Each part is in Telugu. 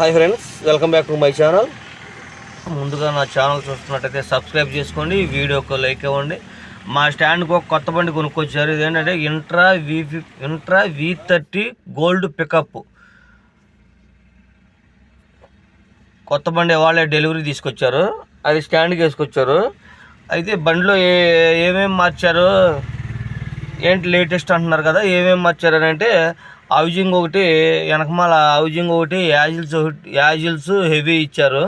Hi friends welcome back to my channel. ముందుగా నా ఛానల్ చూస్తున్నట్టయితే సబ్స్క్రైబ్ చేసుకోండి వీడియోకి లైక్ ఇవ్వండి. మా స్టాండ్కి ఒక కొత్త బండి కొనుక్కొచ్చారు. ఇదేంటంటే Intra V Intra V thirty gold pickup. కొత్త బండి వాళ్ళే డెలివరీ తీసుకొచ్చారు. అది స్టాండ్కి వేసుకొచ్చారు. అయితే బండిలో ఏ ఏమేమి మార్చారు? ఏంటి లేటెస్ట్ అంటున్నారు కదా ఏమేమి మార్చారు అని అంటే హౌజింగ్ ఒకటి వెనకమాల హౌజింగ్ ఒకటి యాజిల్స్ ఒకటి యాజిల్స్ హెవీ ఇచ్చారు.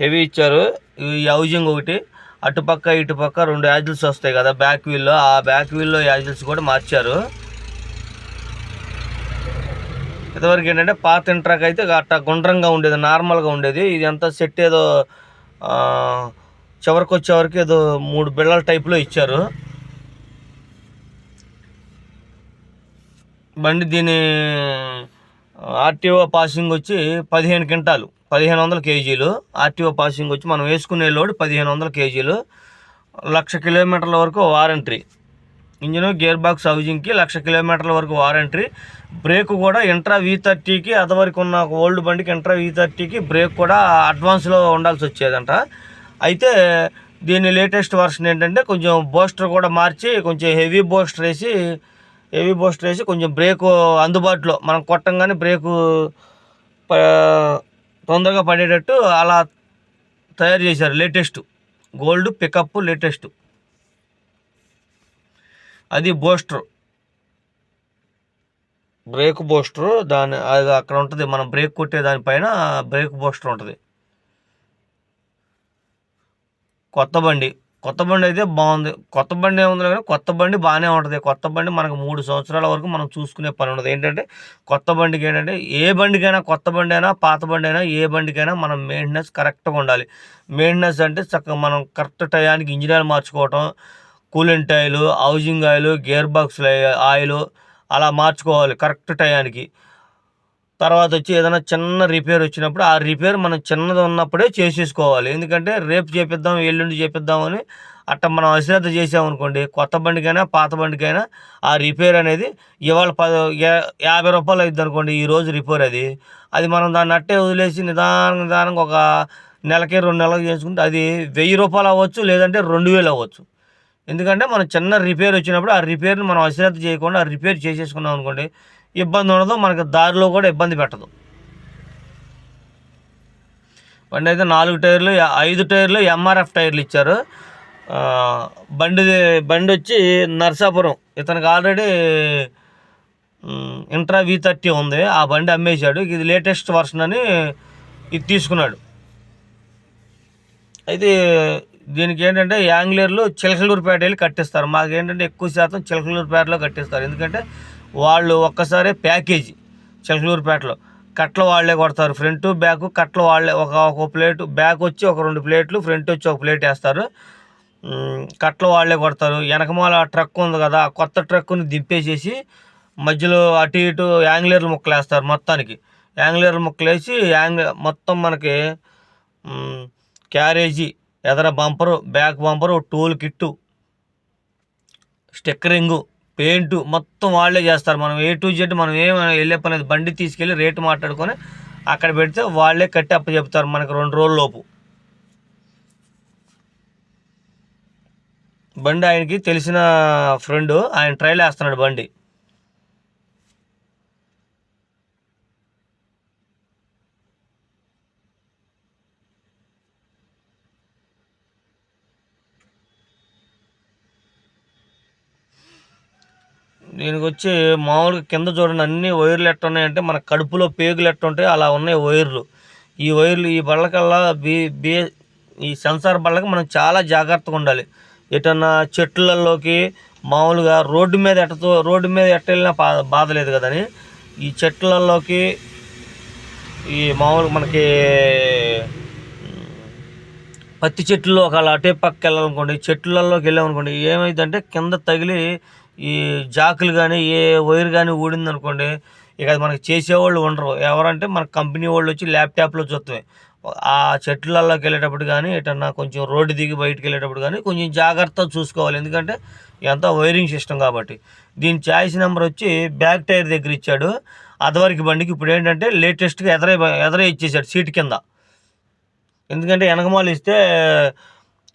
హెవీ ఇచ్చారు. ఈ హౌజింగ్ ఒకటి అటుపక్క ఇటుపక్క రెండు యాజిల్స్ వస్తాయి కదా బ్యాక్ వీల్లో ఆ బ్యాక్ వీల్లో యాజిల్స్ కూడా మార్చారు. ఇంతవరకు ఏంటంటే పాత ఇంట్రాక్ అయితే అట్ట గుండ్రంగా ఉండేది నార్మల్గా ఉండేది. ఇది అంతా సెట్ ఏదో ఆ, చివరికి వచ్చేవరకు ఏదో మూడు బిళ్ళల టైప్లో ఇచ్చారు. బండి దీని ఆర్టీఓ పాసింగ్ వచ్చి పదిహేను క్వింటాలు పదిహేను వందల కేజీలు. ఆర్టీఓ పాసింగ్ వచ్చి మనం వేసుకునే లోడ్ పదిహేను వందల కేజీలు. లక్ష కిలోమీటర్ల వరకు వారంటీ. ఇంజిన్ గేర్ బాక్స్ హౌజింగ్కి లక్ష కిలోమీటర్ల వరకు వారంటీ. బ్రేక్ కూడా ఇంట్రా వీ థర్టీకి అదివరకు ఉన్న ఒక ఓల్డ్ బండికి ఇంట్రా వీ థర్టీకి బ్రేక్ కూడా అడ్వాన్స్లో ఉండాల్సి వచ్చేదంట. అయితే దీని లేటెస్ట్ వర్షన్ ఏంటంటే కొంచెం బోస్టర్ కూడా మార్చి కొంచెం హెవీ బోస్టర్ వేసి హెవీ బూస్టర్ వేసి కొంచెం బ్రేకు అందుబాటులో మనం కొట్టంగానే బ్రేకు ప- తొందరగా పడేటట్టు అలా తయారు చేశారు. Latest gold pickup latest. అది బోస్టర్. బ్రేక్ బోస్టర్ దాని అది అక్కడ ఉంటుంది. మనం బ్రేక్ కొట్టే దానిపైన బ్రేక్ బోస్టర్ ఉంటుంది. కొత్త బండి. కొత్త బండి అయితే బాగుంది. కొత్త బండి ఏముంది కానీ కొత్త బండి బాగానే ఉంటుంది. కొత్త బండి మనకు మూడు సంవత్సరాల వరకు మనం చూసుకునే పని ఉండదు. ఏంటంటే కొత్త బండికి ఏంటంటే ఏ బండికైనా కొత్త బండి అయినా పాత బండి అయినా ఏ బండికైనా మనం మెయింటెనెన్స్ కరెక్ట్గా ఉండాలి. మెయింటెనెన్స్ అంటే చక్కగా మనం కరెక్ట్ టయానికి ఇంజిన్ మార్చుకోవటం coolant oil housing oil gear box oil అలా మార్చుకోవాలి. కరెక్ట్ టయానికి. తర్వాత వచ్చి ఏదైనా చిన్న రిపేర్ వచ్చినప్పుడు ఆ రిపేర్ మనం చిన్నది ఉన్నప్పుడే చేసేసుకోవాలి. ఎందుకంటే రేపు చేపిద్దాం ఎల్లుండి చేపిద్దామని అట్ట మనం అశ్రద్ధ చేసామనుకోండి కొత్త బండికైనా పాత బండికైనా ఆ రిపేర్ అనేది ఇవాళ పది యాభై రూపాయలు అవుతుంది అనుకోండి ఈరోజు రిపేర్ అది. అది మనం దాన్ని అట్టే వదిలేసి నిదానం నిదానంగా ఒక నెలకి రెండు నెలలకు చేసుకుంటే అది వెయ్యి రూపాయలు అవ్వచ్చు లేదంటే రెండు వేలు అవ్వచ్చు. ఎందుకంటే మనం చిన్న రిపేర్ వచ్చినప్పుడు ఆ రిపేర్ని మనం అశ్రద్ధ చేయకుండా ఆ రిపేర్ చేసేసుకున్నాం అనుకోండి ఇబ్బంది ఉండదు మనకి దారిలో కూడా ఇబ్బంది పెట్టదు. బండి అయితే నాలుగు టైర్లు ఐదు టైర్లు ఎంఆర్ఎఫ్ టైర్లు ఇచ్చారు. బండి బండి వచ్చి నర్సాపురం. ఇతనికి ఆల్రెడీ ఇంట్రా వి థర్టీ ఉంది. ఆ బండి అమ్మేశాడు. ఇది లేటెస్ట్ వర్షన్ అని ఇది తీసుకున్నాడు. అయితే దీనికి ఏంటంటే యాంగ్లేర్లు చిలకలూరుపేట వెళ్ళి కట్టిస్తారు. మాకు ఏంటంటే ఎక్కువ శాతం చిలకలూరుపేటలో కట్టిస్తారు. ఎందుకంటే వాళ్ళు ఒక్కసారే ప్యాకేజీ చిలకలూరుపేటలో కట్టలు వాళ్ళే కొడతారు. ఫ్రంట్ బ్యాక్ కట్టలు వాళ్ళే ఒక ఒక ప్లేట్ బ్యాక్ వచ్చి ఒక రెండు ప్లేట్లు ఫ్రంట్ వచ్చి ఒక ప్లేట్ వేస్తారు. కట్టలు వాళ్ళే కొడతారు. వెనకమాల ట్రక్ ఉంది కదా కొత్త ట్రక్కుని దింపేసేసి మధ్యలో అటు ఇటు యాంగ్లేర్లు ముక్కలు వేస్తారు మొత్తానికి. యాంగ్లేర్ ముక్కలు వేసి యాంగ్ మొత్తం మనకి క్యారేజీ ఎదర bumper back bumper tool kit stickering paint మొత్తం వాళ్ళే చేస్తారు. మనం ఏ టు జెడ్ మనం ఏం వెళ్ళే పని లేదు. బండి తీసుకెళ్ళి రేటు మాట్లాడుకొని అక్కడ పెడితే వాళ్ళే కట్టి అప్ప చెప్తారు మనకు రెండు రోజుల లోపు. బండి ఆయనకి తెలిసిన ఫ్రెండ్ ఆయన ట్రైల్ వేస్తున్నాడు బండి. దీనికి వచ్చి మామూలుగా కింద చూడండి అన్ని వైర్లు ఎట్ట ఉన్నాయంటే మన కడుపులో పేగులు ఎట్ట ఉంటాయి అలా ఉన్నాయి వైర్లు. ఈ వైర్లు ఈ బళ్ళకల్లా బీ బీ ఈ సెన్సార్ బళ్ళకి మనం చాలా జాగ్రత్తగా ఉండాలి. ఎటన్నా చెట్లలోకి మామూలుగా రోడ్డు మీద ఎట్టతో రోడ్డు మీద ఎట్ట వెళ్ళినా బా బాధ లేదు కదని ఈ చెట్లలోకి ఈ మామూలుగా మనకి పత్తి చెట్లు ఒకవేళ అటే పక్క వెళ్ళాలనుకోండి చెట్లలోకి వెళ్ళామనుకోండి ఏమైందంటే కింద తగిలి ఈ జాకులు కానీ ఏ వైర్ కానీ ఊడింది అనుకోండి ఇక అది మనకి చేసేవాళ్ళు ఉండరు. ఎవరంటే మన కంపెనీ వాళ్ళు వచ్చి ల్యాప్టాప్లో చూస్తామే ఆ చెట్లలోకి వెళ్ళేటప్పుడు కానీ ఎటన్నా కొంచెం రోడ్డు దిగి బయటికి వెళ్ళేటప్పుడు కానీ కొంచెం జాగ్రత్తగా చూసుకోవాలి. ఎందుకంటే ఇదంతా వైరింగ్ సిస్టమ్ కాబట్టి. దీని ఛాయిస్ నెంబర్ వచ్చి బ్యాక్ టైర్ దగ్గర ఇచ్చాడు. అదవరికి బండికి ఇప్పుడు ఏంటంటే లేటెస్ట్గా ఎదరే ఎదరే ఇచ్చేసాడు సీట్ కింద. ఎందుకంటే వెనకమాలు ఇస్తే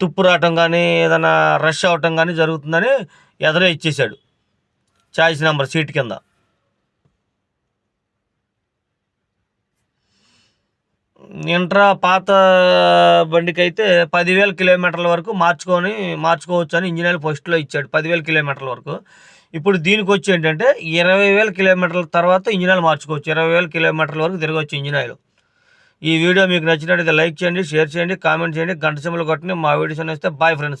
తుప్పు రావటం కానీ ఏదైనా రష్ అవటం కానీ జరుగుతుందని ఎదరే ఇచ్చేసాడు చాయిస్ నెంబర్ సీట్ కింద. ఇంట్రా పాత బండికి అయితే పదివేల కిలోమీటర్ల వరకు మార్చుకొని మార్చుకోవచ్చు అని ఇంజనీర్ ఫస్ట్లో ఇచ్చాడు. పదివేల కిలోమీటర్ల వరకు. ఇప్పుడు దీనికి వచ్చి ఏంటంటే ఇరవై వేల కిలోమీటర్ల తర్వాత ఇంజనీర్ మార్చుకోవచ్చు. ఇరవై వేల కిలోమీటర్ల వరకు తిరగవచ్చు ఇంజిన్ ఆయిల్ ఈ వీడియో మీకు నచ్చినట్లయితే లైక్ చేయండి షేర్ చేయండి కామెంట్ చేయండి గంట సింబల్ కొట్టండి. మా వీడియోస్ వస్తే బాయ్ ఫ్రెండ్స్.